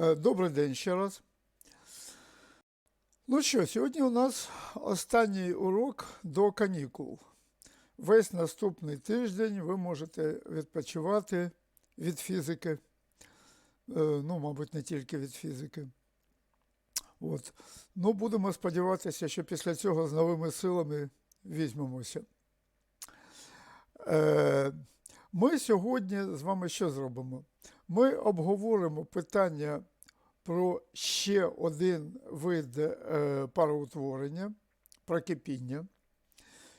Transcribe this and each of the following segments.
Е, Добрий день ще раз. Ну що, сьогодні у нас останній урок до канікул. Весь наступний тиждень ви можете відпочивати від фізики. Е, Ну, мабуть, не тільки від фізики. От. Ну, будемо сподіватися, що після цього з новими силами візьмемося. Е, Ми сьогодні з вами що зробимо? Ми обговоримо питання про ще один вид е, пароутворення, про кипіння.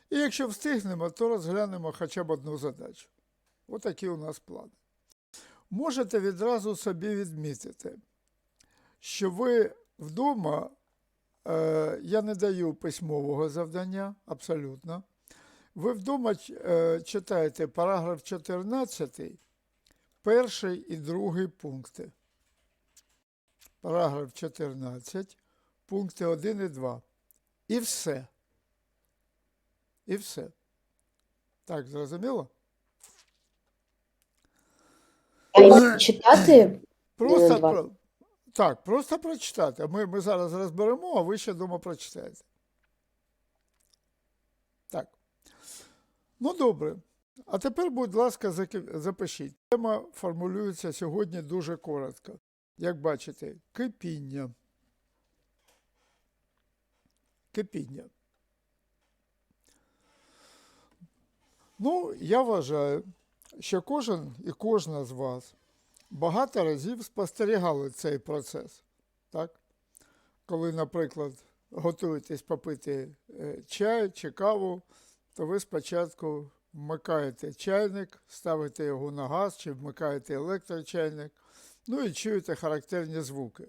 І якщо встигнемо, то розглянемо хоча б одну задачу. Отакі у нас плани. Можете відразу собі відмітити, що ви вдома, е, я не даю письмового завдання, абсолютно. Ви вдома е, читаєте параграф 14, перший і другий пункти. Параграф 14, пункти 1 і 2. І все. І все. Так, зрозуміло? Читати? Просто про... Так, просто прочитати. Ми, ми зараз розберемо, а ви ще дома прочитаєте. Так. Ну, добре. А тепер, будь ласка, запишіть. Тема формулюється сьогодні дуже коротко. Як бачите, кипіння. Кипіння. Ну, я вважаю, що кожен і кожна з вас багато разів спостерігали цей процес. Так? Коли, наприклад, готуєтесь попити е, чай чи каву, то ви спочатку вмикаєте чайник, ставите його на газ чи вмикаєте електрочайник, ну і чуєте характерні звуки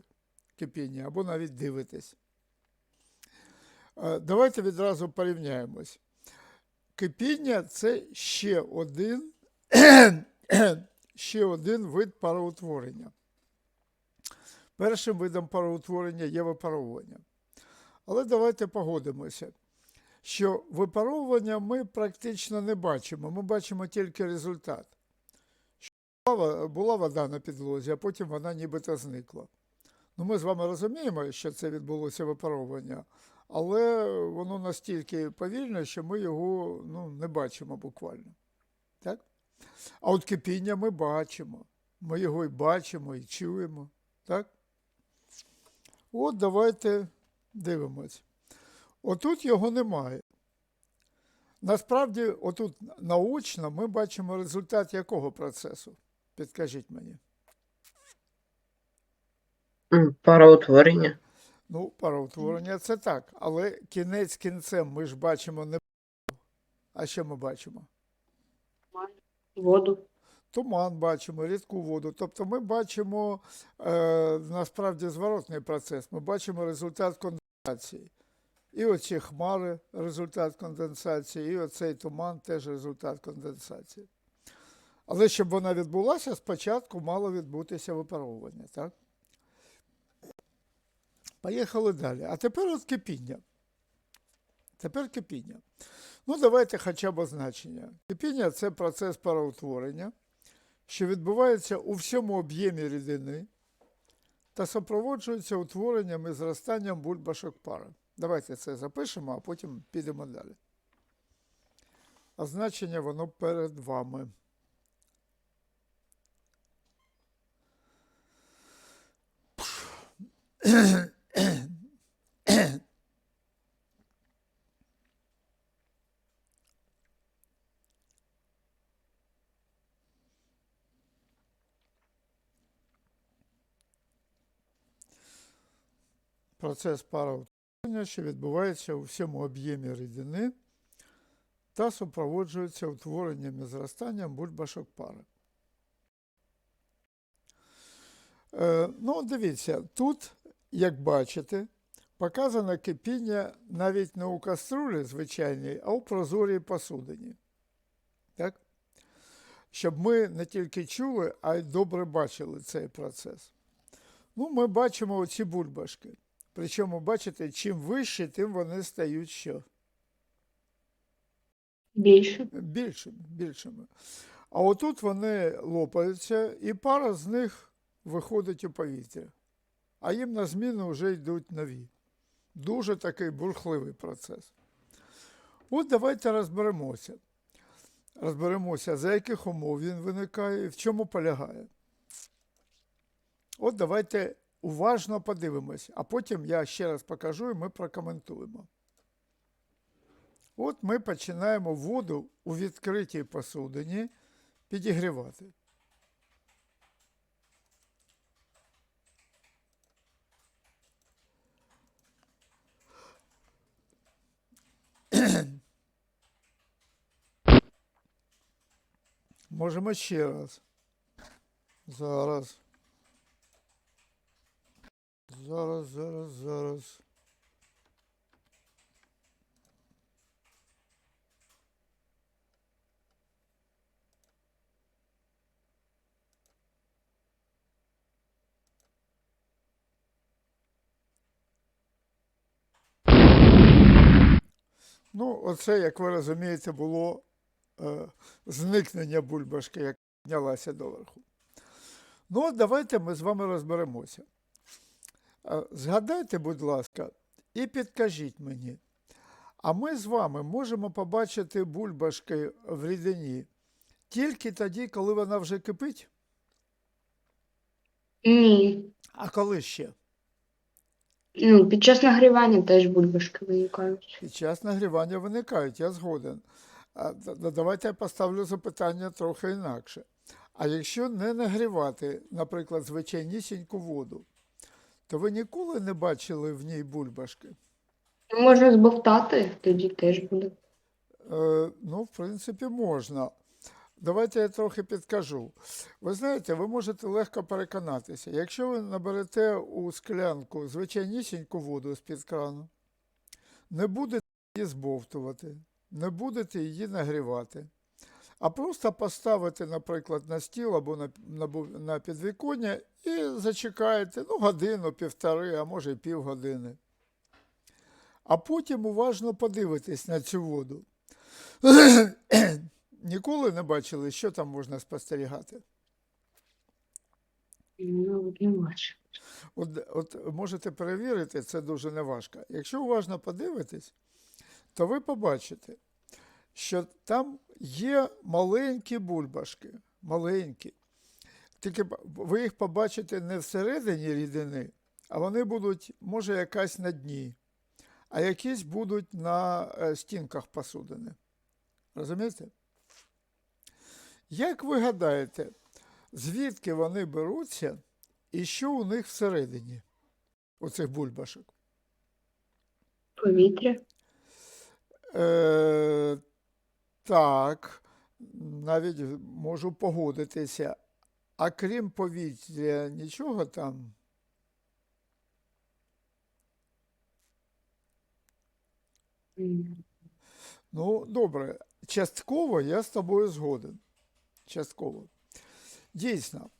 кипіння або навіть дивитесь. Е, Давайте відразу порівняємось. Кипіння це ще один ще один вид пароутворення. Першим видом пароутворення є випаровування. Але давайте погодимося, що випаровування ми практично не бачимо, ми бачимо тільки результат. Була вода на підлозі, а потім вона нібито зникла. Ну, ми з вами розуміємо, що це відбулося випаровування, але воно настільки повільне, що ми його ну, не бачимо буквально. Так? А от кипіння ми бачимо. Ми його і бачимо, і чуємо. Так? От давайте дивимось. Отут його немає. Насправді, отут наочно ми бачимо результат якого процесу? Підкажіть мені. Пароутворення. Ну, пароутворення це так, але кінець кінцем ми ж бачимо не. А що ми бачимо? Воду. Туман бачимо, рідку воду. Тобто ми бачимо е, насправді зворотний процес. Ми бачимо результат конденсації. І оці хмари результат конденсації, і оцей туман теж результат конденсації. Але щоб вона відбулася, спочатку мало відбутися випаровування. Так? Поїхали далі. А тепер от кипіння. Тепер кипіння. Ну, давайте хоча б означення. Кипіння це процес пароутворення, що відбувається у всьому об'ємі рідини та супроводжується утворенням і зростанням бульбашок пари. Давайте це запишемо, а потім підемо далі. Означення воно перед вами. Процес пароутворення, що відбувається у всьому об'ємі рідини та супроводжується утворенням і зростанням бульбашок пари. Е, ну, дивіться, тут, як бачите, показано кипіння навіть не у каструлі звичайній, а у прозорій посудині. Так? Щоб ми не тільки чули, а й добре бачили цей процес. Ну, ми бачимо оці бульбашки. Причому, бачите, чим вище, тим вони стають що? Більше. Більшими, більшими. А отут вони лопаються, і пара з них виходить у повітря. а їм на зміну вже йдуть нові. Дуже такий бурхливий процес. От давайте розберемося. Розберемося, за яких умов він виникає і в чому полягає. От давайте уважно подивимось, а потім я ще раз покажу і ми прокоментуємо. От ми починаємо воду у відкритій посудині підігрівати. Можемо ще раз. Зараз. Зараз, зараз, зараз. Ну, оце, як ви розумієте, було е, зникнення бульбашки, як піднялася доверху. Ну, от давайте ми з вами розберемося. Згадайте, будь ласка, і підкажіть мені, а ми з вами можемо побачити бульбашки в рідині тільки тоді, коли вона вже кипить, Ні. а коли ще? Ну, під час нагрівання теж бульбашки виникають. Під час нагрівання виникають, я згоден. А, давайте я поставлю запитання трохи інакше. А якщо не нагрівати, наприклад, звичайнісіньку воду, то ви ніколи не бачили в ній бульбашки? Можна збовтати, тоді теж буде. Е, ну, в принципі, можна. Давайте я трохи підкажу. Ви знаєте, ви можете легко переконатися, якщо ви наберете у склянку звичайнісіньку воду з-під крану, не будете її збовтувати, не будете її нагрівати, а просто поставите, наприклад, на стіл або на, на, на підвіконня і зачекаєте ну, годину, півтори, а може й півгодини. А потім уважно подивитесь на цю воду. Ніколи не бачили, що там можна спостерігати. От, от можете перевірити, це дуже неважко. Якщо уважно подивитись, то ви побачите, що там є маленькі бульбашки, маленькі. Тільки ви їх побачите не всередині рідини, а вони будуть, може, якась на дні, а якісь будуть на е, стінках посудини. Розумієте? Як ви гадаєте, звідки вони беруться і що у них всередині, у цих бульбашок? Повітря. Е, так, навіть можу погодитися. А крім повітря, нічого там. Ну, добре, частково я з тобою згоден. Частково. Дійсно,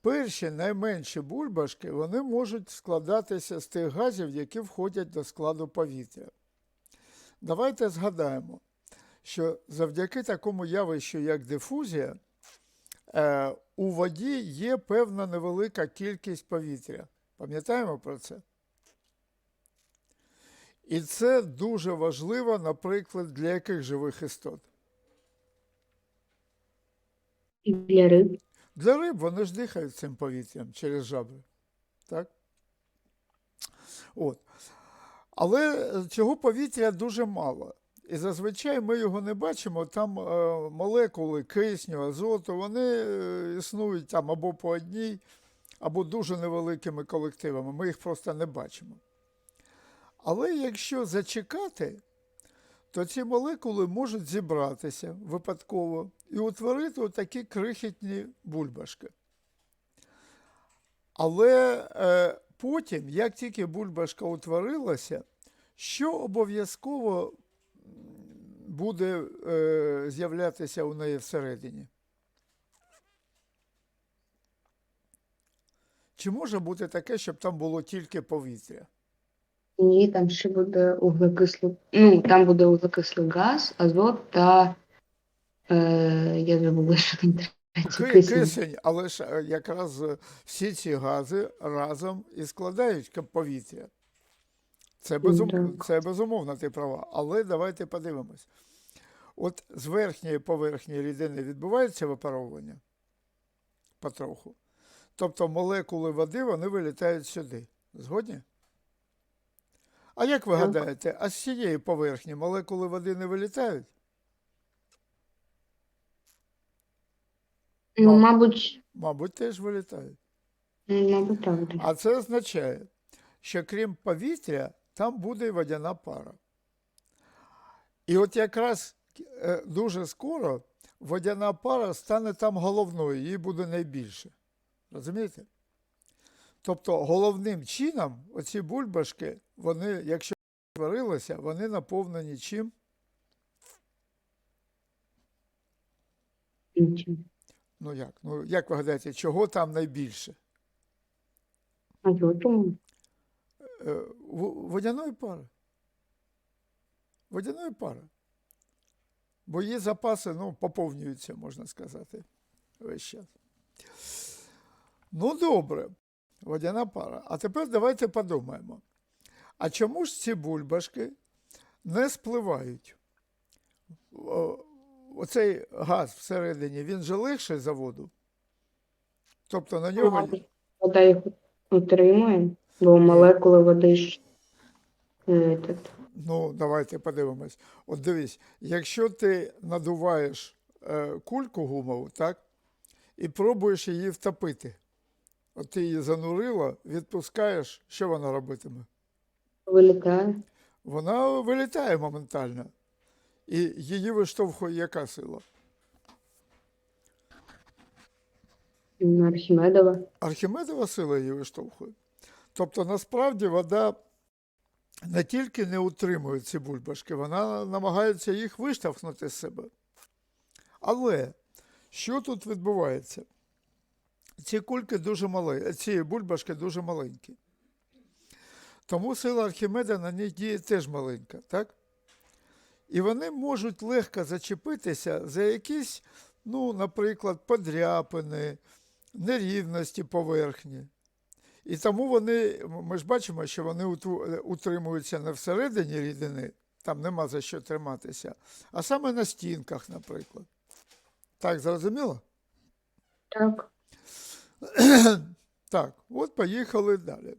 перші найменші бульбашки вони можуть складатися з тих газів, які входять до складу повітря. Давайте згадаємо, що завдяки такому явищу, як дифузія, е, у воді є певна невелика кількість повітря. Пам'ятаємо про це? І це дуже важливо, наприклад, для яких живих істот? Для риб. Для риб вони ж дихають цим повітрям через жабри. Так? От. Але е, цього повітря дуже мало. І зазвичай ми його не бачимо. Там е, молекули кисню, азоту, вони е, існують там або по одній, або дуже невеликими колективами. Ми їх просто не бачимо. Але якщо зачекати, то ці молекули можуть зібратися випадково і утворити такі крихітні бульбашки. Але е, потім, як тільки бульбашка утворилася, що обов'язково буде е, з'являтися у неї всередині? Чи може бути таке, щоб там було тільки повітря? Ні, там ще буде углекислий. Ну, там буде углекислий газ, азот та. Е, я забула, що там Ки- кисень. Кисень, але ж е, якраз е, всі ці гази разом і складають ка- повітря. Це, безум... Це безумовно ти права. Але давайте подивимось. От з верхньої поверхні рідини відбувається випаровування потроху. Тобто молекули води вони вилітають сюди. Згодні? А як ви Так. гадаєте, а з цієї поверхні молекули води не вилітають? Ну, мабуть, Мабуть, теж вилітають. мабуть, так. А це означає, що крім повітря, там буде водяна пара. І от якраз е, дуже скоро водяна пара стане там головною, її буде найбільше. Розумієте? Тобто головним чином оці бульбашки, вони, якщо творилися, вони наповнені чим? Ну як? Ну як ви гадаєте, чого там найбільше? Азотом. Е, водяної пари. Водяної пари. Бо її запаси ну, поповнюються, можна сказати, весь час. Ну, добре, водяна пара. А тепер давайте подумаємо. А чому ж ці бульбашки не спливають? Оцей газ всередині, він же легший за воду. Тобто на нього. Вода їх утримує, бо молекули води ж е, Ну, давайте подивимось. От дивись, якщо ти надуваєш е, кульку гумову, так, і пробуєш її втопити, от ти її занурила, відпускаєш, що вона робитиме? вилітає. Вона вилітає моментально. І її виштовхує яка сила? Архімедова. Архімедова сила її виштовхує. Тобто, насправді вода не тільки не утримує ці бульбашки, вона намагається їх виштовхнути з себе. Але що тут відбувається? Ці кульки дуже маленькі, ці бульбашки дуже маленькі. Тому сила Архімеда на них діє теж маленька, так? І вони можуть легко зачепитися за якісь, ну, наприклад, подряпини, нерівності поверхні. І тому вони, ми ж бачимо, що вони утримуються не всередині рідини, там нема за що триматися, а саме на стінках, наприклад. Так, зрозуміло? Так. Так, от поїхали далі.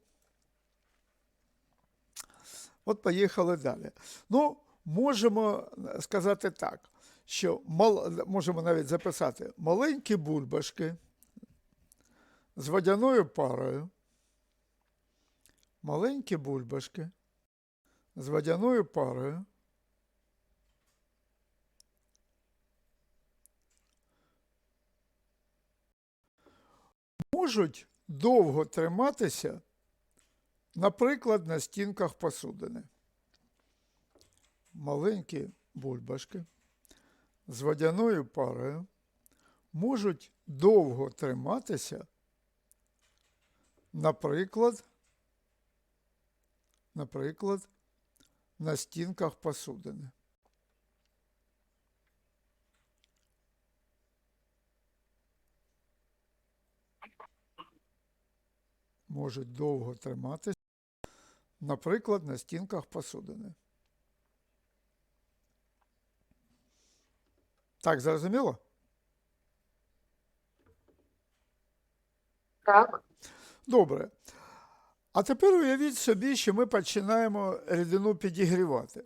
От поїхали далі. Ну, можемо сказати так, що мал, можемо навіть записати маленькі бульбашки з водяною парою. Маленькі бульбашки з водяною парою. можуть довго триматися, наприклад, на стінках посудини. Маленькі бульбашки з водяною парою можуть довго триматися, наприклад, наприклад, на стінках посудини. можуть довго триматися, наприклад, на стінках посудини. Так, зрозуміло? Так. Добре. А тепер уявіть собі, що ми починаємо рідину підігрівати.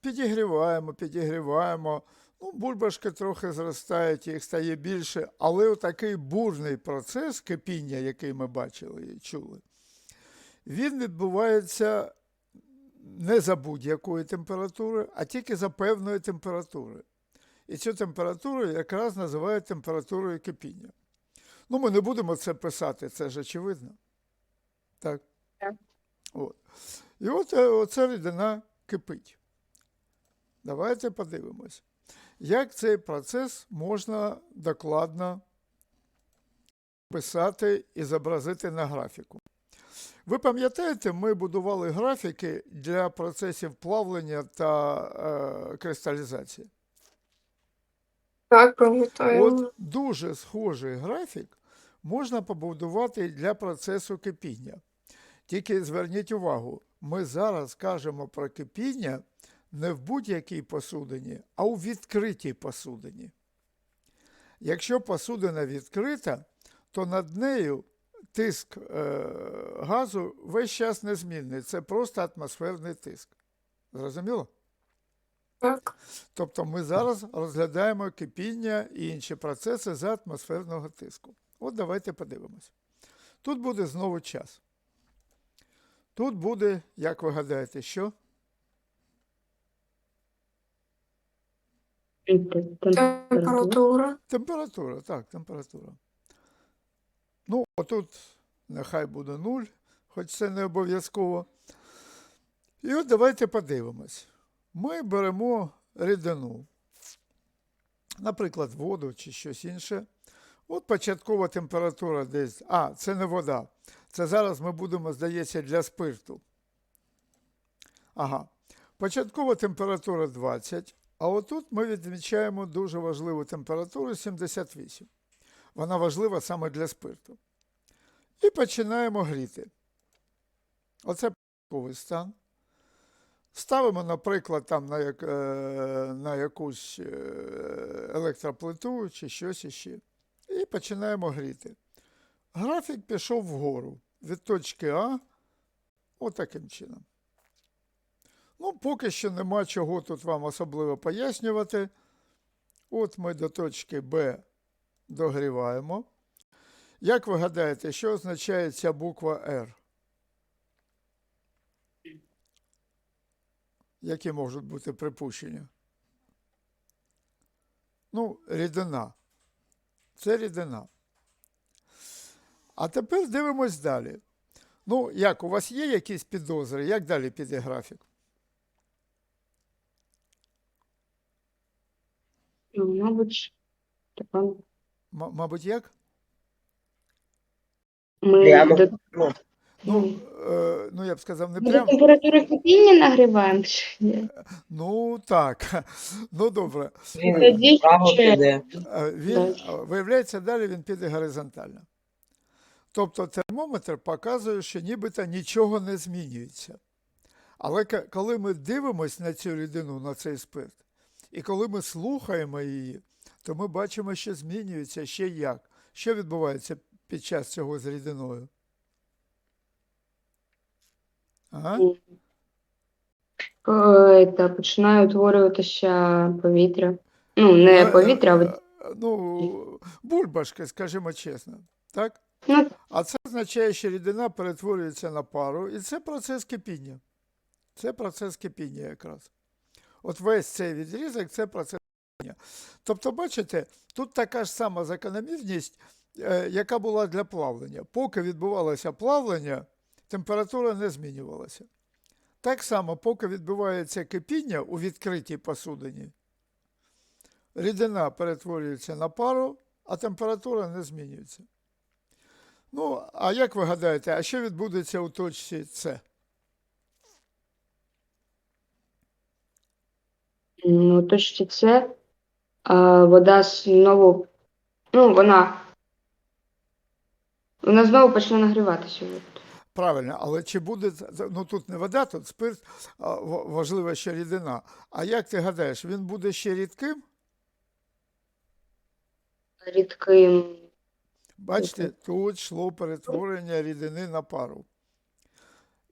Підігріваємо, підігріваємо. Ну, бульбашки трохи зростають, їх стає більше, але такий бурний процес кипіння, який ми бачили і чули, він відбувається не за будь-якої температури, а тільки за певної температури. І цю температуру якраз називають температурою кипіння. Ну, ми не будемо це писати, це ж очевидно. Так. Так. От. І от оця рідина кипить. Давайте подивимось, як цей процес можна докладно писати і зобразити на графіку. Ви пам'ятаєте, ми будували графіки для процесів плавлення та е, кристалізації. Так, пам'ятаю. От дуже схожий графік можна побудувати для процесу кипіння. Тільки зверніть увагу, ми зараз кажемо про кипіння не в будь-якій посудині, а у відкритій посудині. Якщо посудина відкрита, то над нею тиск е, газу весь час незмінний. Це просто атмосферний тиск. Зрозуміло? Так. Тобто ми зараз розглядаємо кипіння і інші процеси за атмосферного тиску. От давайте подивимось. Тут буде знову час. Тут буде, як ви гадаєте, що? Температура. Температура. Так, температура. Ну, отут нехай буде 0, хоч це не обов'язково. І от давайте подивимось. Ми беремо рідину, наприклад, воду чи щось інше. От початкова температура десь. А, це не вода. Це зараз ми будемо, здається, для спирту. Ага. Початкова температура 20, а отут ми відмічаємо дуже важливу температуру 78. Вона важлива саме для спирту. І починаємо гріти. Оце початковий стан. Ставимо, наприклад, там на, як, е, на якусь е, електроплиту чи щось іще. І починаємо гріти. Графік пішов вгору від точки А отаким чином. Ну, поки що нема чого тут вам особливо пояснювати. От ми до точки Б догріваємо. Як ви гадаєте, що означає ця буква R? Які можуть бути припущення? Ну, рідина. Це рідина. А тепер дивимось далі. Ну, як, у вас є якісь підозри? Як далі піде графік? Ну, Мабуть, така. Мабуть, як? Ми Прямо. до, Ну, Ну, е, ну я б сказав, не ми до прямо. температури кипіння нагріваємо. чи ні? Ну, так. Ну, добре. він Тоді ще- Е, Він, е, виявляється, далі він піде горизонтально. Тобто термометр показує, що нібито нічого не змінюється. Але коли ми дивимося на цю рідину, на цей спирт, і коли ми слухаємо її, то ми бачимо, що змінюється ще як. Що відбувається під час цього з рідиною? Ага. Е, Та починає утворюватися повітря. Ну, не Е, повітря, а е, е, Ну, бульбашки, скажімо чесно. Так? Ну, А це означає, що рідина перетворюється на пару, і це процес кипіння. Це процес кипіння якраз. От весь цей відрізок це процес кипіння. Тобто, бачите, тут така ж сама закономірність, е, яка була для плавлення. Поки відбувалося плавлення, температура не змінювалася. Так само, поки відбувається кипіння у відкритій посудині, рідина перетворюється на пару, а температура не змінюється. Ну, а як ви гадаєте, а що відбудеться у точці С? ну точно це а, вода знову, ну, вона, вона знову почне нагріватися. Правильно, але чи буде, ну тут не вода, тут спирт, а, ва- ще рідина. А як ти гадаєш, він буде ще рідким? Рідким. Бачите, тут йшло перетворення рідини на пару.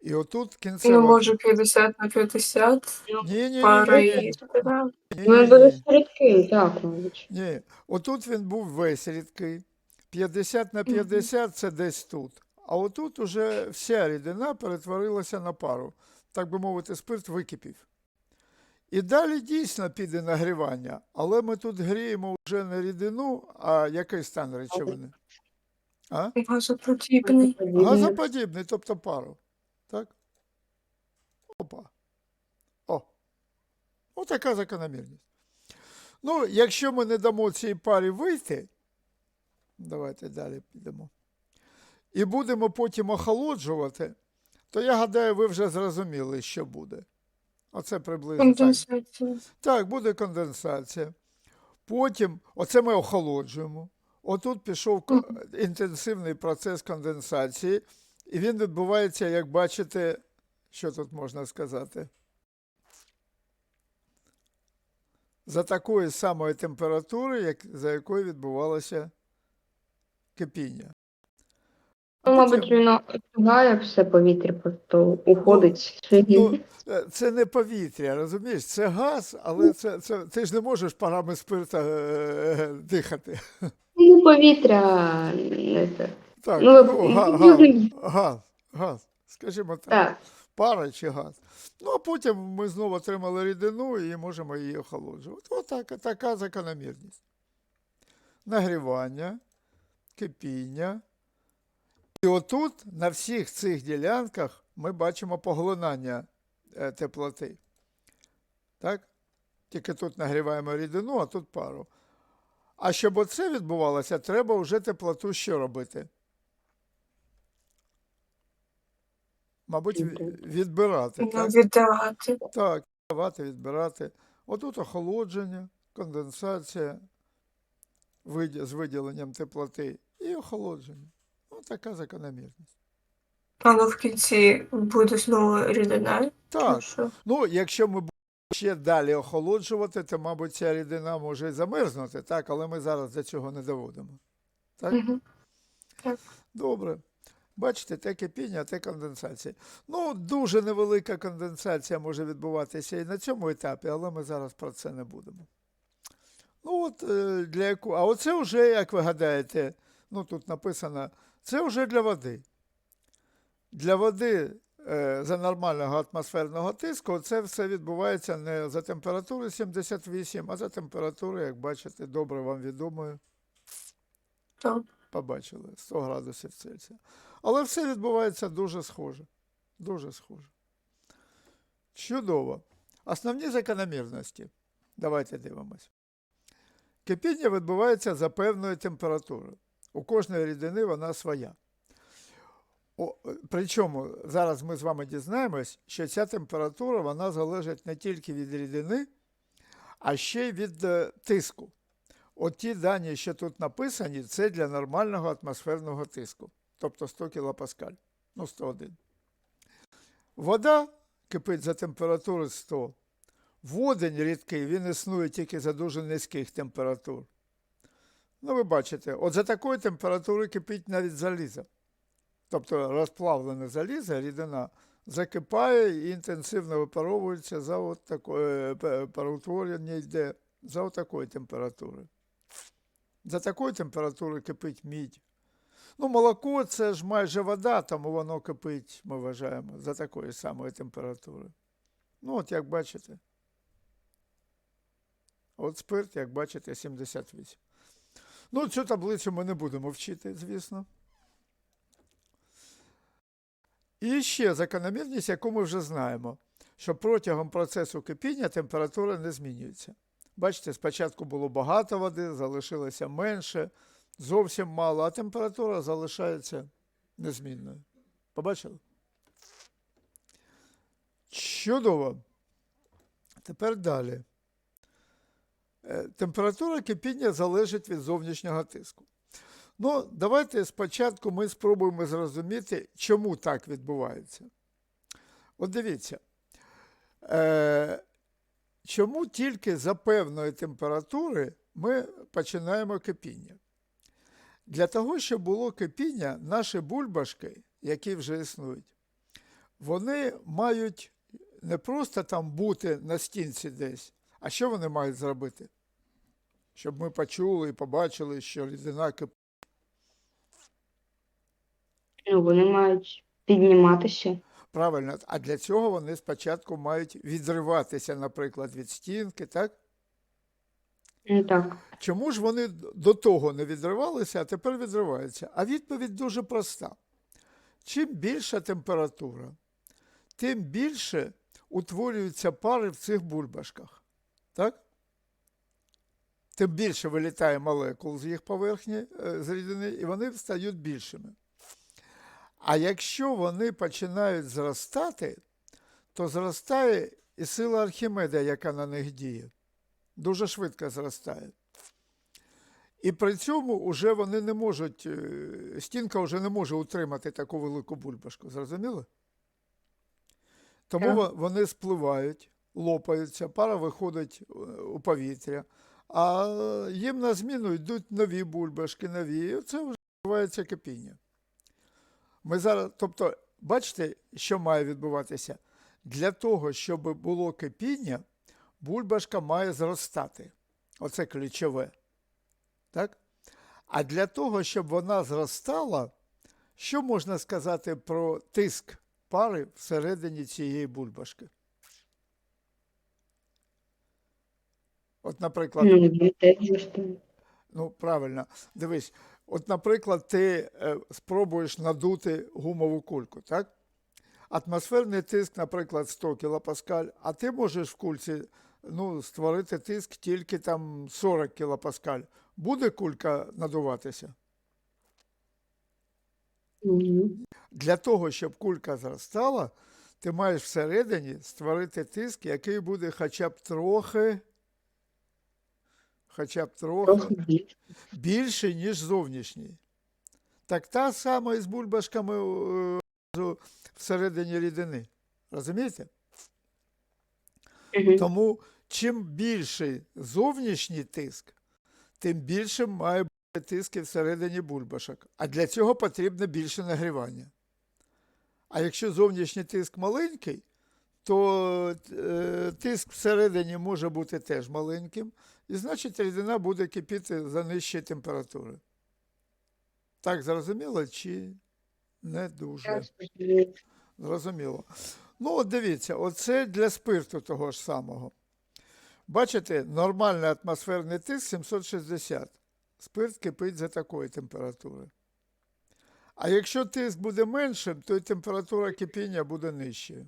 І отут Ну, може, 50 на 50. Ні, ні, Пара ні, ні, і така. ні, Він ні, ні. рідким, так, мабуть. Ні, отут він був весь рідкий. 50 на 50 це десь тут. А отут уже вся рідина перетворилася на пару. Так би мовити, спирт википів. І далі дійсно піде нагрівання, але ми тут гріємо вже не рідину, а який стан речовини? А? Газоподібний. Газоподібний, тобто пару. Так? Опа. О. Отака закономірність. Ну, якщо ми не дамо цій парі вийти, давайте далі підемо. І будемо потім охолоджувати, то я гадаю, ви вже зрозуміли, що буде. Оце приблизно. Так. Конденсація. Так, буде конденсація. Потім, оце ми охолоджуємо. Отут пішов ко- інтенсивний процес конденсації, і він відбувається, як бачите, що тут можна сказати. За такої самої температури, як, за якою відбувалося кипіння. Ну, мабуть, він остигає все повітря, просто уходить. Ну, е, це не повітря, розумієш? Це газ, але це, це, ти ж не можеш парами спирта е, дихати. Ну, повітря. не те. Так, Ну, ну, га, ну, газ, ну, газ, газ, скажімо так, Так. пара чи газ. Ну, а потім ми знову отримали рідину і можемо її охолоджувати. Отак, така закономірність. Нагрівання, кипіння. І отут, на всіх цих ділянках, ми бачимо поглинання е, теплоти. Так? Тільки тут нагріваємо рідину, а тут пару. А щоб оце відбувалося, треба вже теплоту що робити? Мабуть, ві- відбирати. Ну, Так, віддавати. так давати, відбирати. Отут охолодження, конденсація з виділенням теплоти і охолодження. Ну, така закономірність. Ну в кінці буде знову рідина. Так, Що? ну якщо ми будемо ще далі охолоджувати, то, мабуть, ця рідина може і замерзнути, так, але ми зараз до цього не доводимо. Так? Мгм. Добре. Бачите, те кипіння, те конденсація. Ну, дуже невелика конденсація може відбуватися і на цьому етапі, але ми зараз про це не будемо. Ну, от е, для яку. А оце вже, як ви гадаєте, ну тут написано, це вже для води. Для води е, за нормального атмосферного тиску це все відбувається не за температури 78, а за температури, як бачите, добре вам відомою Так. побачили 100 градусів Цельсія. Але все відбувається дуже схоже. Дуже схоже. Чудово. Основні закономірності. Давайте дивимось. Кипіння відбувається за певною температурою. У кожної рідини вона своя. О, е, причому зараз ми з вами дізнаємось, що ця температура вона залежить не тільки від рідини, а ще й від е, тиску. От ті дані, що тут написані, це для нормального атмосферного тиску, тобто 100 кілопаскаль, ну 101. Вода кипить за температури 100. Водень рідкий, він існує тільки за дуже низьких температур. Ну, ви бачите, от за такої температури кипить навіть залізо. Тобто розплавлене залізо, рідина закипає і інтенсивно випаровується за от такої е, пароутворення йде за от такої температури. За такої температури кипить мідь. Ну, молоко це ж майже вода, тому воно кипить, ми вважаємо, за такої самої температури. Ну, от як бачите. От спирт, як бачите, 78. Ну, цю таблицю ми не будемо вчити, звісно. І ще закономірність, яку ми вже знаємо, що протягом процесу кипіння температура не змінюється. Бачите, спочатку було багато води, залишилося менше, зовсім мало, а температура залишається незмінною. Побачили? Чудово. Тепер далі. Е, Температура кипіння залежить від зовнішнього тиску. Ну, давайте спочатку ми спробуємо зрозуміти, чому так відбувається. От дивіться, е, чому тільки за певної температури ми починаємо кипіння? Для того, щоб було кипіння, наші бульбашки, які вже існують, вони мають не просто там бути на стінці десь, а що вони мають зробити? Щоб ми почули і побачили, що рідина кипить. Вони мають підніматися. Правильно, а для цього вони спочатку мають відриватися, наприклад, від стінки, так? Ну так. Чому ж вони до того не відривалися, а тепер відриваються? А відповідь дуже проста. Чим більша температура, тим більше утворюються пари в цих бульбашках. Так? Тим більше вилітає молекул з їх поверхні е, з рідини, і вони стають більшими. А якщо вони починають зростати, то зростає і сила Архімеда, яка на них діє. Дуже швидко зростає. І при цьому вже вони не можуть, е, стінка вже не може утримати таку велику бульбашку. Зрозуміло? Тому во- вони спливають, лопаються, пара виходить е, у повітря, а їм на зміну йдуть нові бульбашки, нові. І це вже відбувається кипіння. Ми зараз, тобто, бачите, що має відбуватися? Для того, щоб було кипіння, бульбашка має зростати. Оце ключове. Так? А для того, щоб вона зростала, що можна сказати про тиск пари всередині цієї бульбашки? От, наприклад, Ну. Ну, правильно. Дивись, от, наприклад, ти е, спробуєш надути гумову кульку, так? Атмосферний тиск, наприклад, 100 кілопаскаль, а ти можеш в кульці ну, створити тиск тільки там 40 кілопаскаль. Буде кулька надуватися? Ні. Для того, щоб кулька зростала, ти маєш всередині створити тиск, який буде хоча б трохи, хоча б трохи більше. ніж зовнішній. Так та сама і з бульбашками е, всередині рідини. Розумієте? Тому чим більший зовнішній тиск, тим більше має бути тиск всередині бульбашок. А для цього потрібно більше нагрівання. А якщо зовнішній тиск маленький, то е, тиск всередині може бути теж маленьким, і значить рідина буде кипіти за нижчої температури. Так зрозуміло чи не дуже? Зрозуміло. Ну, от дивіться, оце для спирту того ж самого. Бачите, нормальний атмосферний тиск 760. Спирт кипить за такої температури. А якщо тиск буде меншим, то і температура кипіння буде нижчою.